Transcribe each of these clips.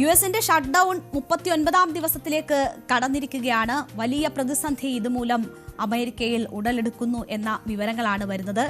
U എസിന്റെ shut down മുപ്പത്തി ഒൻപതാം ദിവസത്തിലേക്ക് കടന്നിരിക്കുകയാണ്. വലിയ പ്രതിസന്ധി ഇതുമൂലം അമേരിക്കയിൽ ഉടലെടുക്കുന്നു എന്ന വിവരങ്ങളാണ് വരുന്നത്.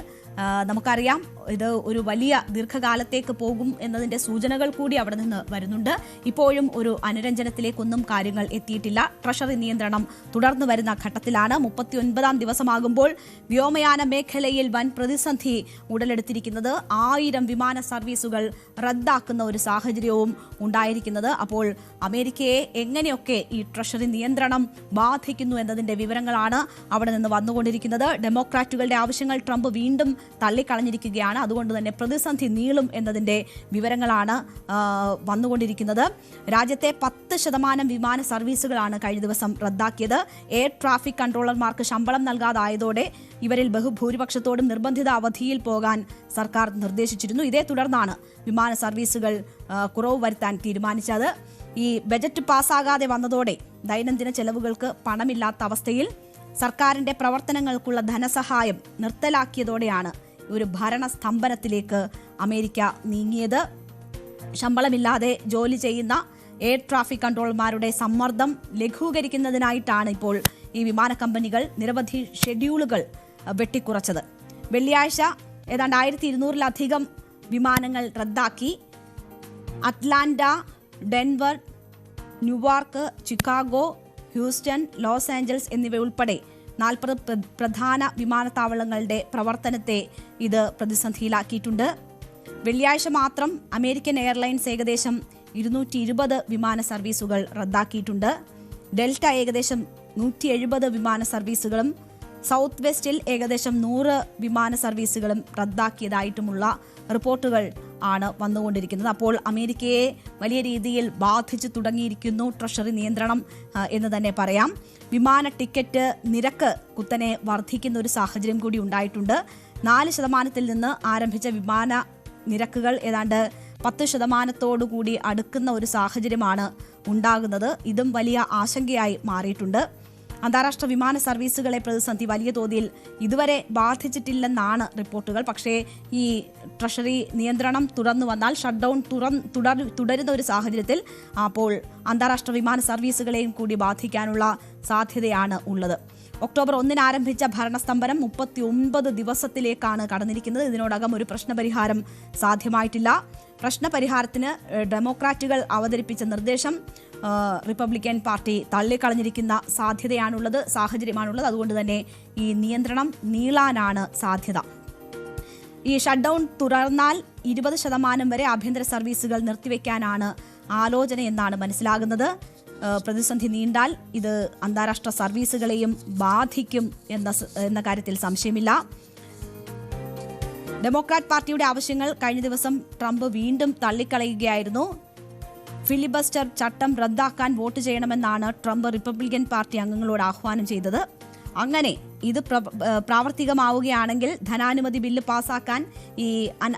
നമുക്കറിയാം ഇത് ഒരു വലിയ ദീർഘകാലത്തേക്ക് പോകും എന്നതിന്റെ സൂചനകൾ കൂടി അവിടെ നിന്ന് വരുന്നുണ്ട്. ഇപ്പോഴും ഒരു അനുരഞ്ജനത്തിലേക്കൊന്നും കാര്യങ്ങൾ എത്തിയിട്ടില്ല. ട്രഷറി നിയന്ത്രണം തുടർന്നു വരുന്ന ഘട്ടത്തിലാണ് മുപ്പത്തിയൊൻപതാം ദിവസമാകുമ്പോൾ വ്യോമയാന മേഖലയിൽ വൻ പ്രതിസന്ധി ഉടലെടുത്തിരിക്കുന്നത്. ആയിരം വിമാന സർവീസുകൾ റദ്ദാക്കുന്ന ഒരു സാഹചര്യവും ഉണ്ടായിരിക്കുന്നത്. അപ്പോൾ അമേരിക്കയെ എങ്ങനെയൊക്കെ ഈ ട്രഷറി നിയന്ത്രണം ബാധിക്കുന്നു എന്നതിന്റെ വിവരങ്ങളാണ് അവിടെ നിന്ന് വന്നുകൊണ്ടിരിക്കുന്നത്. ഡെമോക്രാറ്റുകളുടെ ആവശ്യങ്ങൾ ട്രംപ് വീണ്ടും തള്ളിക്കളഞ്ഞിരിക്കുകയാണ്. അതുകൊണ്ട് തന്നെ പ്രതിസന്ധി നീളും എന്നതിന്റെ വിവരങ്ങളാണ് വന്നുകൊണ്ടിരിക്കുന്നത്. രാജ്യത്തെ പത്ത് ശതമാനം വിമാന സർവീസുകളാണ് കഴിഞ്ഞ ദിവസം റദ്ദാക്കിയത്. എയർ ട്രാഫിക് കൺട്രോളർമാർക്ക് ശമ്പളം നൽകാതായതോടെ ഇവരിൽ ബഹുഭൂരിപക്ഷത്തോടും നിർബന്ധിത അവധിയിൽ പോകാൻ സർക്കാർ നിർദ്ദേശിച്ചിരുന്നു. ഇതേ തുടർന്നാണ് വിമാന സർവീസുകൾ കുറവ് വരുത്താൻ തീരുമാനിച്ചത്. ഈ ബജറ്റ് പാസ്സാകാതെ വന്നതോടെ ദൈനംദിന ചെലവുകൾക്ക് പണമില്ലാത്ത അവസ്ഥയിൽ സർക്കാരിന്റെ പ്രവർത്തനങ്ങൾക്കുള്ള ധനസഹായം നിർത്തലാക്കിയതോടെയാണ് ഒരു ഭരണസ്തംഭനത്തിലേക്ക് അമേരിക്ക നീങ്ങിയത്. ശമ്പളമില്ലാതെ ജോലി ചെയ്യുന്ന എയർ ട്രാഫിക് കൺട്രോളർമാരുടെ സമ്മർദ്ദം ലഘൂകരിക്കുന്നതിനായിട്ടാണ് ഇപ്പോൾ ഈ വിമാന കമ്പനികൾ നിരവധി ഷെഡ്യൂളുകൾ വെട്ടിക്കുറച്ചത്. വെള്ളിയാഴ്ച ഏതാണ്ട് ആയിരത്തി ഇരുന്നൂറിലധികം വിമാനങ്ങൾ റദ്ദാക്കി. Atlanta Denver Newark Chicago Houston Los Angeles എന്നിവ ഉൾപ്പെടെ നാൽപ്പത് പ്രധാന വിമാനത്താവളങ്ങളുടെ പ്രവർത്തനത്തെ ഇത് പ്രതിസന്ധിയിലാക്കിയിട്ടുണ്ട്. വെള്ളിയാഴ്ച മാത്രം അമേരിക്കൻ എയർലൈൻസ് ഏകദേശം ഇരുന്നൂറ്റി ഇരുപത് വിമാന സർവീസുകൾ റദ്ദാക്കിയിട്ടുണ്ട്. ഡെൽറ്റ ഏകദേശം നൂറ്റി എഴുപത് വിമാന സർവീസുകളും സൗത്ത് വെസ്റ്റിൽ ഏകദേശം നൂറ് വിമാന സർവീസുകളും റദ്ദാക്കിയതായിട്ടുമുള്ള റിപ്പോർട്ടുകൾ ആണ് വന്നുകൊണ്ടിരിക്കുന്നത്. അപ്പോൾ അമേരിക്കയെ വലിയ രീതിയിൽ ബാധിച്ചു തുടങ്ങിയിരിക്കുന്നു. ട്രഷറി നിയന്ത്രണം എന്ന് തന്നെ പറയാം. വിമാന ടിക്കറ്റ് നിരക്ക് കുത്തനെ വർദ്ധിക്കുന്ന ഒരു സാഹചര്യം കൂടി ഉണ്ടായിട്ടുണ്ട്. നാല് ശതമാനത്തിൽ നിന്ന് ആരംഭിച്ച വിമാന നിരക്കുകൾ ഏതാണ്ട് പത്ത് ശതമാനത്തോടുകൂടി അടുക്കുന്ന ഒരു സാഹചര്യമാണ് ഉണ്ടാകുന്നത്. ഇതും വലിയ ആശങ്കയായി മാറിയിട്ടുണ്ട്. അന്താരാഷ്ട്ര വിമാന സർവീസുകളെ പ്രതിസന്ധി വലിയ തോതിൽ ഇതുവരെ ബാധിച്ചിട്ടില്ലെന്നാണ് റിപ്പോർട്ടുകൾ. പക്ഷേ ഈ ട്രഷറി നിയന്ത്രണം തുടർന്നു വന്നാൽ ഷട്ട് ഡൗൺ തുടർ തുടരുന്ന ഒരു സാഹചര്യത്തിൽ അപ്പോൾ അന്താരാഷ്ട്ര വിമാന സർവീസുകളെയും കൂടി ബാധിക്കാനുള്ള സാധ്യതയാണ് ഉള്ളത്. ഒക്ടോബർ ഒന്നിന് ആരംഭിച്ച ഭരണസ്തംഭനം മുപ്പത്തി ഒൻപത് ദിവസത്തിലേക്കാണ് കടന്നിരിക്കുന്നത്. ഇതിനോടകം ഒരു പ്രശ്നപരിഹാരം സാധ്യമായിട്ടില്ല. പ്രശ്നപരിഹാരത്തിന് ഡെമോക്രാറ്റുകൾ അവതരിപ്പിച്ച നിർദ്ദേശം റിപ്പബ്ലിക്കൻ പാർട്ടി തള്ളിക്കളഞ്ഞിരിക്കുന്ന സാധ്യതയാണുള്ളത് സാഹചര്യമാണുള്ളത്. അതുകൊണ്ട് തന്നെ ഈ നിയന്ത്രണം നീളാനാണ് സാധ്യത. ഈ ഷട്ട് ഡൗൺ തുടർന്നാൽ ഇരുപത് ശതമാനം വരെ ആഭ്യന്തര സർവീസുകൾ നിർത്തിവെക്കാനാണ് ആലോചന എന്നാണ് മനസ്സിലാകുന്നത്. പ്രതിസന്ധി നീണ്ടാൽ ഇത് അന്താരാഷ്ട്ര സർവീസുകളെയും ബാധിക്കും എന്ന എന്ന കാര്യത്തിൽ സംശയമില്ല. ഡെമോക്രാറ്റ് പാർട്ടിയുടെ ആവശ്യങ്ങൾ കഴിഞ്ഞ ദിവസം ട്രംപ് വീണ്ടും തള്ളിക്കളയുകയായിരുന്നു. ഫിലിബസ്റ്റർ ചട്ടം റദ്ദാക്കാൻ വോട്ട് ചെയ്യണമെന്നാണ് ട്രംപ് റിപ്പബ്ലിക്കൻ പാർട്ടി അംഗങ്ങളോട് ആഹ്വാനം ചെയ്തത്. അങ്ങനെ ഇത് പ്രാവർത്തികമാവുകയാണെങ്കിൽ ധനാനുമതി ബില്ല് പാസാക്കാൻ ഈ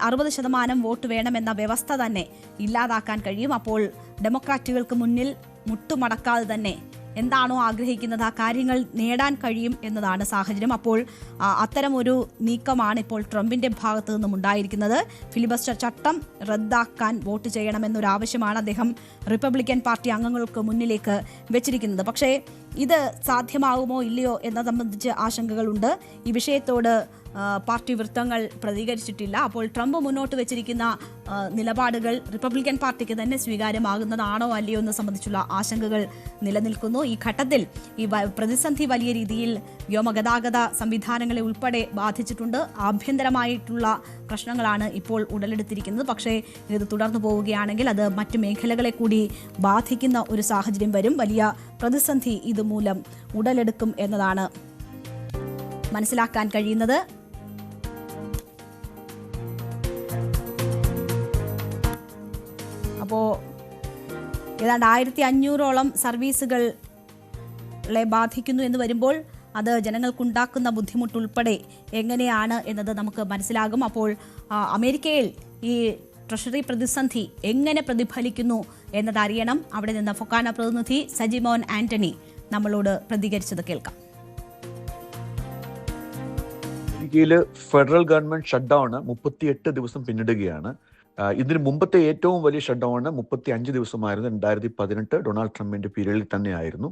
അറുപത് ശതമാനം വോട്ട് വേണമെന്ന വ്യവസ്ഥ തന്നെ ഇല്ലാതാക്കാൻ കഴിയും. അപ്പോൾ ഡെമോക്രാറ്റുകൾക്ക് മുന്നിൽ മുട്ടുമടക്കാതെ തന്നെ എന്താണോ ആഗ്രഹിക്കുന്നത് ആ കാര്യങ്ങൾ നേടാൻ കഴിയും എന്നതാണ് സാഹചര്യം. അപ്പോൾ അത്തരം ഒരു നീക്കമാണ് ഇപ്പോൾ ട്രംപിന്റെ ഭാഗത്തു നിന്നും ഉണ്ടായിരിക്കുന്നത്. ഫിലിബസ്റ്റർ ചട്ടം റദ്ദാക്കാൻ വോട്ട് ചെയ്യണമെന്നൊരു ആവശ്യമാണ് അദ്ദേഹം റിപ്പബ്ലിക്കൻ പാർട്ടി അംഗങ്ങൾക്ക് മുന്നിലേക്ക് വെച്ചിരിക്കുന്നത്. പക്ഷേ ഇത് സാധ്യമാകുമോ ഇല്ലയോ എന്നത് സംബന്ധിച്ച് ആശങ്കകളുണ്ട്. ഈ വിഷയത്തോട് പാർട്ടി വൃത്തങ്ങൾ പ്രതികരിച്ചിട്ടില്ല. അപ്പോൾ ട്രംപ് മുന്നോട്ട് വെച്ചിരിക്കുന്ന നിലപാടുകൾ റിപ്പബ്ലിക്കൻ പാർട്ടിക്ക് തന്നെ സ്വീകാര്യമാകുന്നതാണോ അല്ലയോ എന്ന് സംബന്ധിച്ചുള്ള ആശങ്കകൾ നിലനിൽക്കുന്നു. ഈ ഘട്ടത്തിൽ ഈ പ്രതിസന്ധി വലിയ രീതിയിൽ വ്യോമഗതാഗത സംവിധാനങ്ങളെ ഉൾപ്പെടെ ബാധിച്ചിട്ടുണ്ട്. ആഭ്യന്തരമായിട്ടുള്ള പ്രശ്നങ്ങളാണ് ഇപ്പോൾ ഉടലെടുത്തിരിക്കുന്നത്. പക്ഷേ ഇത് തുടർന്നു പോവുകയാണെങ്കിൽ അത് മറ്റ് മേഖലകളെ കൂടി ബാധിക്കുന്ന ഒരു സാഹചര്യം വരും. വലിയ പ്രതിസന്ധി ഇതുമൂലം ഉടലെടുക്കും എന്നതാണ് മനസ്സിലാക്കാൻ കഴിയുന്നത്. ഏതാണ്ട് ആയിരത്തി അഞ്ഞൂറോളം സർവീസുകളെ ബാധിക്കുന്നു എന്ന് വരുമ്പോൾ അത് ജനങ്ങൾക്കുണ്ടാക്കുന്ന ബുദ്ധിമുട്ടുൾപ്പെടെ എങ്ങനെയാണ് എന്നത് നമുക്ക് മനസ്സിലാകും. അപ്പോൾ അമേരിക്കയിൽ ഈ ട്രഷറി പ്രതിസന്ധി എങ്ങനെ പ്രതിഫലിക്കുന്നു എന്നത് അറിയണം അവിടെ നിന്ന് ഫൊക്കാന പ്രതിനിധി സജിമോൻ ആന്റണി നമ്മളോട് പ്രതികരിച്ചത് കേൾക്കാം. അമേരിക്കയിൽ ഫെഡറൽ ഗവൺമെന്റ് ഷട്ട് ഡൗൺ മുപ്പത്തിയെട്ട് ദിവസം പിന്നിടുകയാണ്. ഇതിന് മുമ്പത്തെ ഏറ്റവും വലിയ ഷട്ട് ഡൗൺ മുപ്പത്തി അഞ്ച് ദിവസമായിരുന്നു. രണ്ടായിരത്തി പതിനെട്ട് ഡൊണാൾഡ് ട്രംപിന്റെ പീരീഡിൽ തന്നെയായിരുന്നു.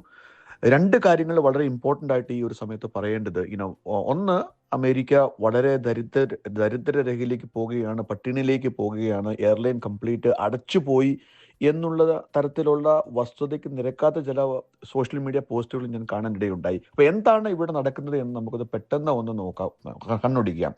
രണ്ട് കാര്യങ്ങൾ വളരെ ഇമ്പോർട്ടന്റ് ആയിട്ട് ഈ ഒരു സമയത്ത് പറയേണ്ടത്. ഇനോ ഒന്ന് അമേരിക്ക വളരെ ദരിദ്ര ദരിദ്രരേഖയിലേക്ക് പോവുകയാണ് പട്ടിണിയിലേക്ക് പോവുകയാണ് എയർലൈൻ കംപ്ലീറ്റ് അടച്ചുപോയി എന്നുള്ള തരത്തിലുള്ള വസ്തുതയ്ക്ക് നിരക്കാത്ത ചില സോഷ്യൽ മീഡിയ പോസ്റ്റുകൾ ഞാൻ കാണാനിടയുണ്ടായി. അപ്പൊ എന്താണ് ഇവിടെ നടക്കുന്നത് എന്ന് നമുക്കത് പെട്ടെന്ന് ഒന്ന് നോക്കാം കണ്ണൊടിക്കാം.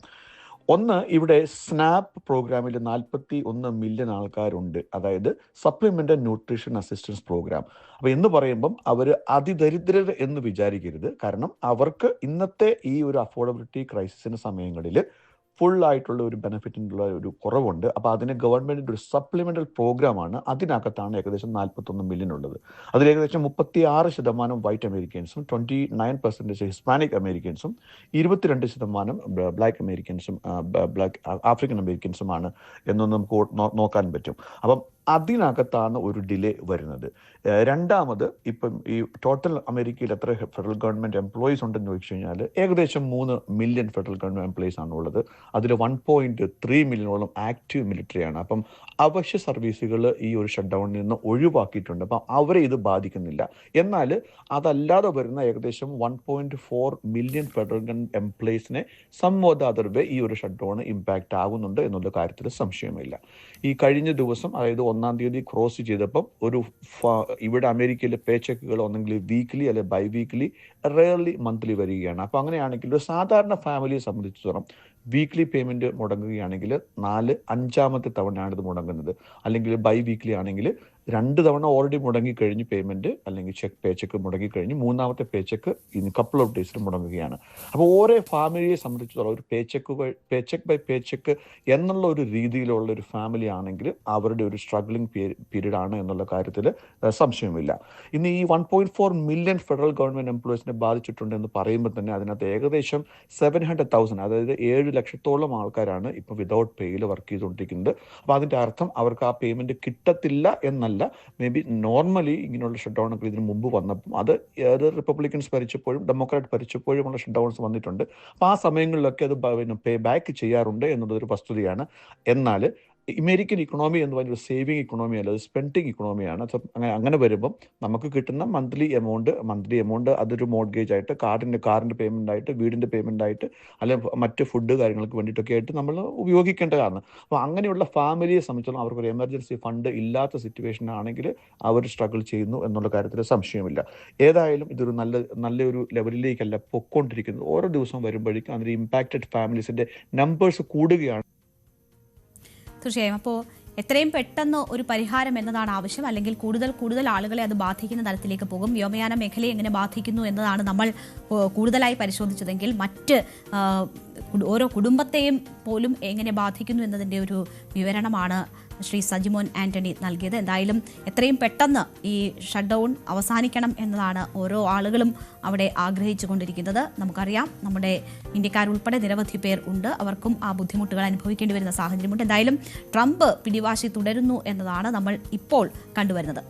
ഒന്ന് ഇവിടെ സ്നാപ്പ് പ്രോഗ്രാമിൽ നാൽപ്പത്തി ഒന്ന് മില്യൺ ആൾക്കാരുണ്ട്. അതായത് സപ്ലിമെന്റ് ന്യൂട്രീഷൻ അസിസ്റ്റൻസ് പ്രോഗ്രാം അപ്പോൾ എന്ന് പറയുമ്പം അവർ അതിദരിദ്രർ എന്ന് വിചാരിക്കരുത്. കാരണം അവർക്ക് ഇന്നത്തെ ഈ ഒരു അഫോർഡബിലിറ്റി ക്രൈസിസിന്റെ സമയങ്ങളിൽ ഫുൾ ആയിട്ടുള്ള ഒരു ബെനിഫിറ്റിനുള്ള ഒരു കുറവുണ്ട്. അപ്പോൾ അതിന് ഗവൺമെന്റിന്റെ ഒരു സപ്ലിമെന്റൽ പ്രോഗ്രാമാണ് അതിനകത്താണ് ഏകദേശം നാൽപ്പത്തൊന്ന് മില്യൺ ഉള്ളത്. അതിൽ ഏകദേശം മുപ്പത്തി ആറ് ശതമാനം വൈറ്റ് അമേരിക്കൻസും ട്വന്റി നയൻ പെർസെന്റേജ് ഹിസ്പാനിക് അമേരിക്കൻസും ഇരുപത്തിരണ്ട് ശതമാനം ബ്ലാക്ക് അമേരിക്കൻസും ബ്ലാക്ക് ആഫ്രിക്കൻ അമേരിക്കൻസുമാണ് എന്നൊന്നും നമുക്ക് നോക്കാൻ പറ്റും. അപ്പം അതിനകത്താണ് ഒരു ഡിലേ വരുന്നത്. രണ്ടാമത് ഇപ്പം ഈ ടോട്ടൽ അമേരിക്കയിൽ എത്ര ഫെഡറൽ ഗവൺമെന്റ് എംപ്ലോയീസ് ഉണ്ടെന്ന് ചോദിച്ചു കഴിഞ്ഞാൽ ഏകദേശം മൂന്ന് മില്യൺ ഫെഡറൽ ഗവൺമെന്റ് എംപ്ലോയീസ് ആണ് ഉള്ളത്. അതിൽ വൺ പോയിന്റ് ത്രീ മില്യണോളം ആക്റ്റീവ് മിലിറ്ററിയാണ്. അപ്പം അവശ്യ സർവീസുകൾ ഈ ഒരു ഷട്ട് ഡൗണിൽ നിന്ന് ഒഴിവാക്കിയിട്ടുണ്ട്. അപ്പം അവരെ ഇത് ബാധിക്കുന്നില്ല. എന്നാൽ അതല്ലാതെ വരുന്ന ഏകദേശം one point four million federal government എംപ്ലോയീസിനെ other way ഈ ഒരു ഷട്ട് ഡൗൺ ഇമ്പാക്റ്റ് ആകുന്നുണ്ട് എന്നുള്ള കാര്യത്തിൽ സംശയമില്ല. ഈ കഴിഞ്ഞ ദിവസം അതായത് ഒന്നാം തീയതി ക്രോസ് ചെയ്തപ്പം ഒരു ഇവിടെ അമേരിക്കയിലെ പേ ചെക്കുകൾ ഒന്നെങ്കിൽ വീക്ക്ലി അല്ലെ ബൈ വീക്ക്ലി റെയർലി മന്ത്ലി വരികയാണ്. അപ്പോൾ അങ്ങനെയാണെങ്കിൽ ഒരു സാധാരണ ഫാമിലിയെ സംബന്ധിച്ചിടത്തോളം വീക്ക്ലി പേയ്മെന്റ് മുടങ്ങുകയാണെങ്കിൽ നാല് അഞ്ചാമത്തെ തവണയാണ് ഇത് മുടങ്ങുന്നത്. അല്ലെങ്കിൽ ബൈ വീക്ക്ലി ആണെങ്കിൽ രണ്ട് തവണ ഓൾറെഡി മുടങ്ങി കഴിഞ്ഞ് പേയ്മെന്റ് അല്ലെങ്കിൽ ചെക്ക് പേ ചെക്ക് മുടങ്ങി കഴിഞ്ഞ് മൂന്നാമത്തെ പേ ചെക്ക് ഇനി കപ്പിൾ ഓഫ് ഡേയ്സിൽ മുടങ്ങുകയാണ്. അപ്പോൾ ഓരോ ഫാമിലിയെ സംബന്ധിച്ചിടത്തോളം ഒരു pay check pay check by pay check എന്നുള്ള ഒരു രീതിയിലുള്ള ഒരു ഫാമിലി ആണെങ്കിൽ അവരുടെ ഒരു സ്ട്രഗ്ലിംഗ് പീരീഡ് ആണ് എന്നുള്ള കാര്യത്തിൽ സംശയമില്ല ഇന്ന് ഈ one point four million federal government എംപ്ലോയീസിനെ ബാധിച്ചിട്ടുണ്ട് എന്ന് പറയുമ്പോൾ തന്നെ അതിനകത്ത് ഏകദേശം സെവൻ ഹൺഡ്രഡ് തൗസൻഡ് അതായത് ഏഴ് ലക്ഷത്തോളം ആൾക്കാരാണ് ഇപ്പോൾ വിതൗട്ട് പേയിൽ വർക്ക് ചെയ്തുകൊണ്ടിരിക്കുന്നത്. അപ്പോൾ അതിന്റെ അർത്ഥം അവർക്ക് ആ പേയ്മെന്റ് കിട്ടത്തില്ല എന്നല്ല. മേ ബി നോർമലി ഇങ്ങനെയുള്ള ഷട്ട് ഡൗൺ ഒക്കെ ഇതിന് മുമ്പ് വന്നപ്പം അത് ഏത് റിപ്പബ്ലിക്കൻസ് ഭരിച്ചപ്പോഴും ഡെമോക്രാറ്റ് ഭരിച്ചപ്പോഴുമുള്ള ഷട്ട് ഡൗൺസ് വന്നിട്ടുണ്ട്. അപ്പോൾ ആ സമയങ്ങളിലൊക്കെ അത് പിന്നെ പേ ബാക്ക് ചെയ്യാറുണ്ട് എന്നുള്ളതൊരു വസ്തുതയാണ്. എന്നാൽ അമേരിക്കൻ ഇക്കണോമി എന്ന് പറഞ്ഞ ഒരു സേവിങ് ഇക്കണോമി അല്ല അത് സ്പെൻഡിങ് ഇക്കണോമിയാണ് അങ്ങനെ അങ്ങനെ വരുമ്പം നമുക്ക് കിട്ടുന്ന മന്ത്ലി എമൗണ്ട് മന്ത്ലി എമൗണ്ട് അതൊരു മോഡ്ഗേജ് ആയിട്ട് കാർഡിന്റെ കാറിന്റെ പേയ്മെന്റ് ആയിട്ട് വീടിന്റെ പേയ്മെന്റ് ആയിട്ട് അല്ലെങ്കിൽ മറ്റ് ഫുഡ് കാര്യങ്ങൾക്ക് വേണ്ടിയിട്ടൊക്കെ ആയിട്ട് നമ്മൾ ഉപയോഗിക്കേണ്ട കാരണം അപ്പോൾ അങ്ങനെയുള്ള ഫാമിലിയെ സംബന്ധിച്ചോളം അവർക്ക് ഒരു എമർജൻസി ഫണ്ട് ഇല്ലാത്ത സിറ്റുവേഷൻ ആണെങ്കിൽ അവർ സ്ട്രഗിൾ ചെയ്യുന്നു എന്നുള്ള കാര്യത്തിൽ സംശയമില്ല. ഏതായാലും ഇതൊരു നല്ല നല്ലൊരു ലെവലിലേക്കല്ല പൊക്കോണ്ടിരിക്കുന്നത്. ഓരോ ദിവസം വരുമ്പോഴേക്കും അതിന് ഇമ്പാക്റ്റഡ് ഫാമിലീസിന്റെ നമ്പേഴ്സ് കൂടുകയാണ്. തീർച്ചയായും. അപ്പോൾ എത്രയും പെട്ടെന്ന് ഒരു പരിഹാരം എന്നതാണ് ആവശ്യം. അല്ലെങ്കിൽ കൂടുതൽ കൂടുതൽ ആളുകളെ അത് ബാധിക്കുന്ന തരത്തിലേക്ക് പോകും. വ്യോമയാന മേഖലയെ എങ്ങനെ ബാധിക്കുന്നു എന്നതാണ് നമ്മൾ കൂടുതലായി പരിശോധിച്ചതെങ്കിൽ മറ്റ് ഓരോ കുടുംബത്തെയും പോലും എങ്ങനെ ബാധിക്കുന്നു എന്നതിന്റെ ഒരു വിവരണമാണ് ശ്രീ സജിമോൻ ആന്റണി നൽകിയത്. എന്തായാലും എത്രയും പെട്ടെന്ന് ഈ ഷട്ട് ഡൗൺ അവസാനിക്കണം എന്നതാണ് ഓരോ ആളുകളും അവിടെ ആഗ്രഹിച്ചു കൊണ്ടിരിക്കുന്നത് നമുക്കറിയാം നമ്മുടെ ഇന്ത്യക്കാരുൾപ്പെടെ നിരവധി പേർ ഉണ്ട്. അവർക്കും ആ ബുദ്ധിമുട്ടുകൾ അനുഭവിക്കേണ്ടി വരുന്ന സാഹചര്യമുണ്ട്. എന്തായാലും ട്രംപ് പിടിവാശി തുടരുന്നു എന്നതാണ് നമ്മൾ ഇപ്പോൾ കണ്ടുവരുന്നത്.